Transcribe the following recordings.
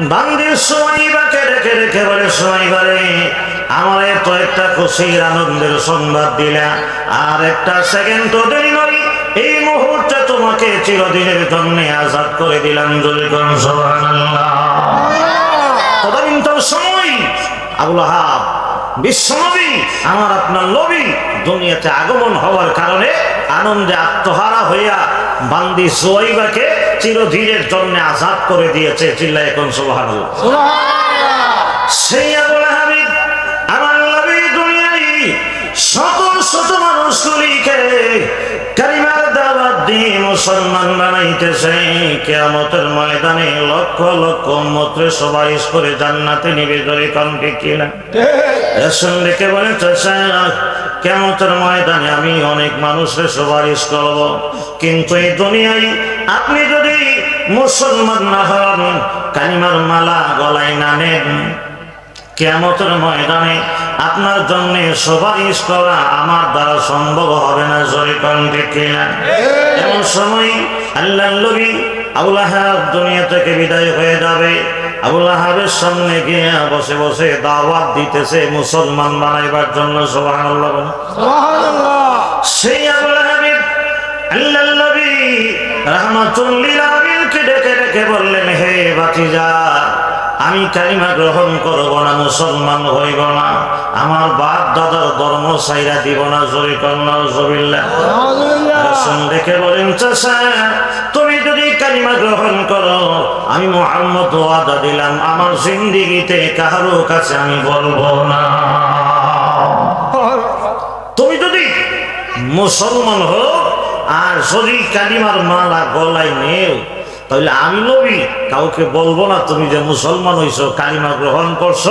বান্দির সোয়াইবাকে রেখে রেখে বলে সোয়াইবারে আমার তো একটা খুশির আনন্দের সংবাদ দিলা। আর একটা সেকেন্ড দেরি নয় এই মুহূর্তে তোমাকে চিরদিনের জন্য আজাদ করে দিলাম জলি করুন সুবহানাল্লাহ তদানীন্তন সময়, আবুল আহাব বিশ্বনবী, আমার আপনার নবী, দুনিয়াতে আগমন হওয়ার কারণে আনন্দে আত্মহারা হইয়া বান্দি সোয়াইবাকে চিরদিনের জন্য আজাদ করে দিয়েছে চিল্লা এখন সুবহানাল্লাহ। সেই আবুল আহাবিব আমার নবী দুনিয়ায় শত শত মানুষগুলিকে কালিমার দাওয়াত দিয়ে মুসলমান বানাইতেছে। কেয়ামতের ময়দানে লক্ষ লক্ষ মত্রে সুপারিশ করে জান্নাতে নিবে ধরে কমকে কিনা এসন ডেকে বলে চাষা কেমতের ময়দানে আমি অনেক মানুষের সুপারিশ করব। কিন্তু এই দুনিয়ায় আপনি যদি মুসলমান না হন কালিমার মালা গলায় না নেন। কেমতের ময়দানে আপনার জন্য সুপারিশ করা আমার দ্বারা সম্ভব হবে না জয় কণ্ঠে কিনা? এমন সময় আল্লাহ নবী আবুল দুনিয়া থেকে বিদায় হয়ে যাবে। আবুল আহাবের সামনে গিয়ে বসে বসে দাওয়াত দিতেছে মুসলমান বানাইবার জন্য। সেই আবুল আহাবের আল্লাহ নবী রাহমাতুল্লিল আলামিনকে ডেকে ডেকে বললেন হে বাতিজা আমি কালিমা গ্রহণ করব না মুসলমান হইব না। আমার বাপ দাদার ধর্ম সাইরা দিব না জরি কন্যা জবিল্লা দেখে বলেন চাষা তুমি কালিমা গ্রহণ করো। আমি মোহাম্মদ ওয়াদা দিলাম, আমার জিন্দিগিতে কাহারো কাছে আমি বলব না। তুমি যদি মুসলমান হো আর যদি কালিমার মালা গলায় নেও, তাহলে আমি নবী, কাউকে বলব না তুমি যে মুসলমান হইছো, কালিমা গ্রহণ করছ,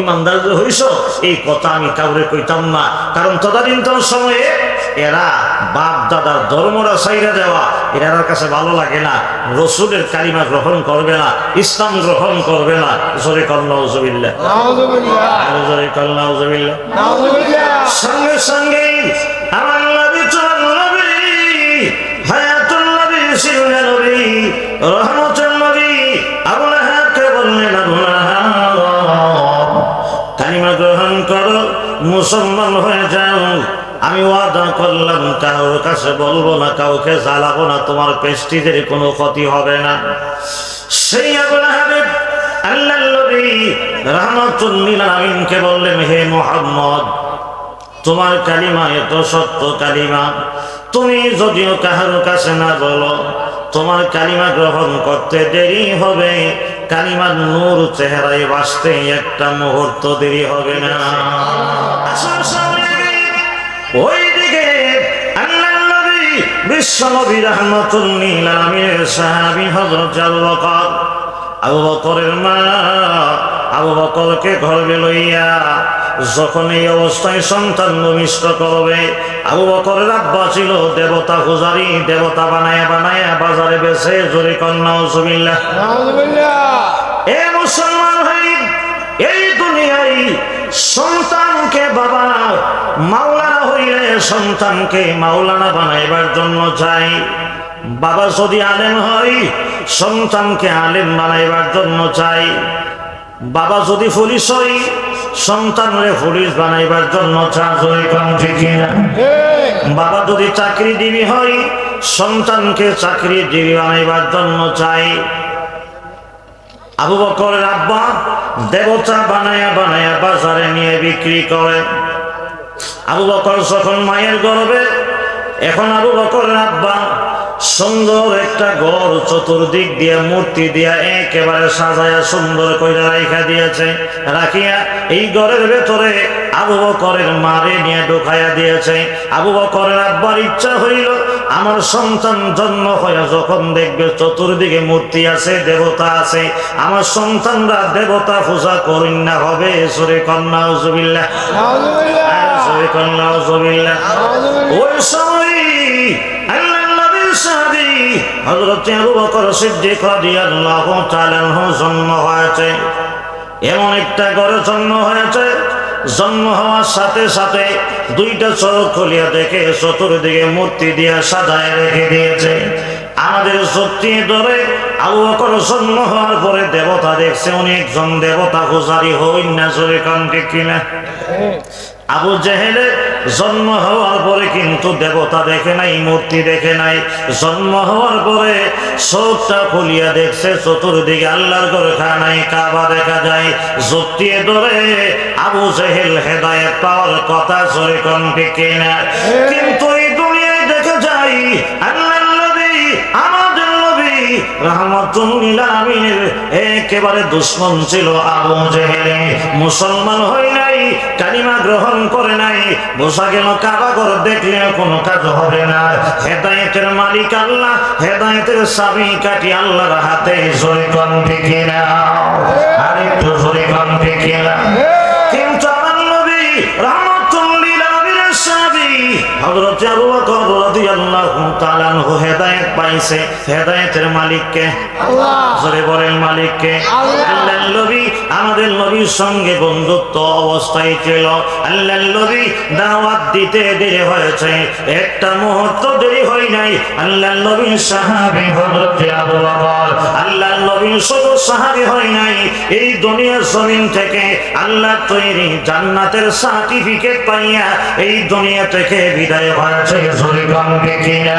ইমানদার হইছো, এই কথা আমি কাউরে কইতাম না। কারণ তদানীন্তন সময়ে এরা বাপ দাদার ধর্মরা সাইরা দেওয়া এরার কাছে ভালো লাগে না। রসুলের কালিমা গ্রহণ করবে না ইসলাম গ্রহণ করবে না। জোরে কন্যা উজবিল্লা জোরে সঙ্গে সঙ্গে আমার নবী চল নবী হায়াতুল নবী সিরুল নবী রহমতুল নবী আবুল আহাবকে বললেন আবুল আহাব কালিমা গ্রহণ করো মুসলমান হয়ে যাও। আমি ওয়াদা করলাম কারোর কাছে বলব না কাউকে জ্বালাবো না তোমার পেস্টিজের কোনো ক্ষতি হবে না। সেই আবুল আহাবেব আল্লাহ রহমতুল্লিল আমিনকে বললেন হে মোহাম্মদ তোমার কালিমা এত সত্য কালিমা। তুমি যদিও কাহার কাছে না বলো তোমার কালিমা গ্রহণ করতে দেরি হবে। কালিমার নূর চেহারায় বাঁচতে একটা মুহূর্ত দেরি হবে না। ওই দিকে আল্লাহ নবী বিশ্ব নবী রহমতুল্লিল আমিনের সাহাবী হযরত আবু বকর। আবু বকরের মা আবু বকরকে ঘরে লইয়া যখন এই অবস্থায় সন্তান ভূমিষ্ঠ করবে আবু বকরের আব্বা ছিল দেবতা পূজারি দেবতা বানায়া বানায়া বাজারে বেছে জোরে কন্যা সুবিল্লা এ মুসলমান ভাই এই দুনিয়ায় সন্তানকে বাবা মাওলানা হইলে সন্তানকে মাওলানা বানাইবার জন্য চাই। বাবা যদি আলেম হয়, সন্তানকে আলেম বানাইবার জন্য চাই। বাবা যদি পুলিশ সন্তানরে পুলিশ বানাইবার জন্য বাবা যদি সন্তানকে বানাইবার জন্য চাই। আবু বকরের আব্বা দেবতা বানায়া বানায়া বাজারে নিয়ে বিক্রি করে। আবু বকর যখন মায়ের গর্বে, এখন আবু বকরের আব্বা সুন্দর একটা ঘর চতুর্দিক দিয়ে, মূর্তি দিয়া একেবারে সাজায়া সুন্দর কইরা রাখা দিয়েছে, রাখিয়া এই ঘরের ভেতরে আবু বকরের মারে নিয়ে ঢুকাইয়া দিয়েছে। আবু বকরের আব্বার ইচ্ছা হইল, আমার সন্তান জন্ম হইয়া যখন দেখবে চতুর্দিকে মূর্তি আছে, দেবতা আছে, আমার সন্তানরা দেবতা পূজা করেন না হবে, সরে কন্যা জবিল্লা জন্ম হয়েছে এমন একটা ঘরে জন্ম হয়েছে। জন্ম হওয়ার সাথে সাথে দুইটা চোখ খুলিয়া দেখে চতুর্দিকে মূর্তি দিয়া সাজায় রেখে দিয়েছে। আমাদের সত্যি ধরে আবু বকর জন্ম হওয়ার পরে দেবতা দেখছে, অনেকজন দেবতা পূজারি হই না জোরে কিনা। আবু জেহেলে জন্ম হওয়ার পরে কিন্তু দেবতা দেখে নাই মূর্তি দেখে নাই। জন্ম হওয়ার পরে চোখটা খুলিয়া দেখছে চতুর্দিকে আল্লাহর নাই কাবা দেখা যায়। জটিয়ে ধরে আবু জেহেল হেদায়েত পাওয়ার কথা জোরে কণ্ঠে কিনা। কিন্তু এই দুনিয়ায় দেখা যায় আল্লাহ একেবারে দুশ্মন ছিল আবু জেহেলে। মুসলমান হয় নাই, কালিমা গ্রহণ করে নাই, বোঝা গেল কাবাগর দেখলে কোনো কাজ হবে না। হেদায়েতের মালিক আল্লাহ, হেদায়েতের সাবি কাটি আল্লাহর হাতে থেকে নাও। আরেকটু থেকে নাও। কিন্তু আমার নবী সাবি হযরত আবু হেদায়েত পাইছে হেদায়েতের মালিককে। জোরে বলেন মালিককে। আল্লাহর নবী আমাদের নবীর সঙ্গে বন্ধুত্ব অবস্থায় ছিল। আল্লাহর নবী দাওয়াত দিতে দেরি হয়েছে। একটা মুহূর্ত দেরি হয় নাই। নবীর সাহাবী হযরত আবু বকর। নবীর শুধু সাহাবী হয় নাই। এই দুনিয়ার জমিন থেকে আল্লাহ তৈরি জান্নাতের সার্টিফিকেট পাইয়া এই দুনিয়া থেকে বিদায় হয়েছে। জোরে কিনা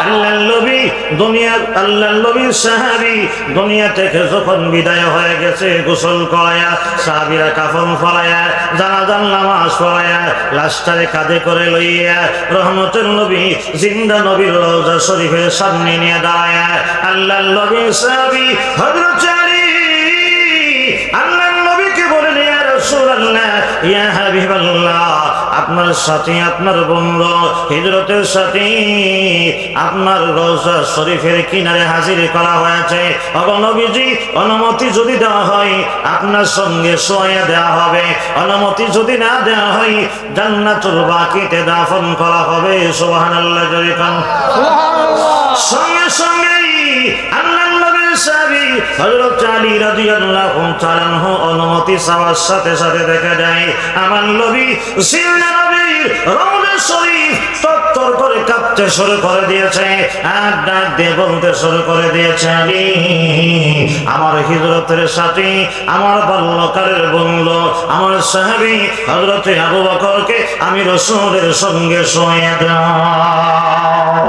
আল্লাহ করে লইয়া, রহমতের নবী জিন্দা নবীর শরীফের সামনে নিয়ে দাঁড়ায়া আল্লাহ নবীর সাহাবি হযরত আলী আল্লাহ নবীকে বলেন ইয়া রাসূলুল্লাহ ইয়া হাবিবাল্লাহ আপনার সাথে আপনার বন্ধু হিজরতের সাথে আপনার রোজা শরীফের কিনারে হাজির করা হয়েছে। অগনবীজি অনুমতি যদি দেওয়া হয় আপনার সঙ্গে সোয়া দেওয়া হবে। অনুমতি যদি না দেওয়া হয় জান্নাতুল বাকিতে দাফন করা হবে। জয় খান সঙ্গে সঙ্গেই আল্লাহ সাহাবী হযরত আলী রাদিয়াল্লাহু অনুমতি চাওয়ার সাথে সাথে দেখা যায়, আমার নবী সিনা নবীর রওজা শরীফ তত্তর করে কাঁপতে শুরু করে দিয়েছে, আর ডাক দিয়ে বলতে শুরু করে দিয়েছে, আলী, আমার হিজরতের সাথে, আমার বাল্যকালের বন্ধু, আমার সাহাবী হযরতে আবু বকরকে আমি রসুলের সঙ্গে শোয়া দাও।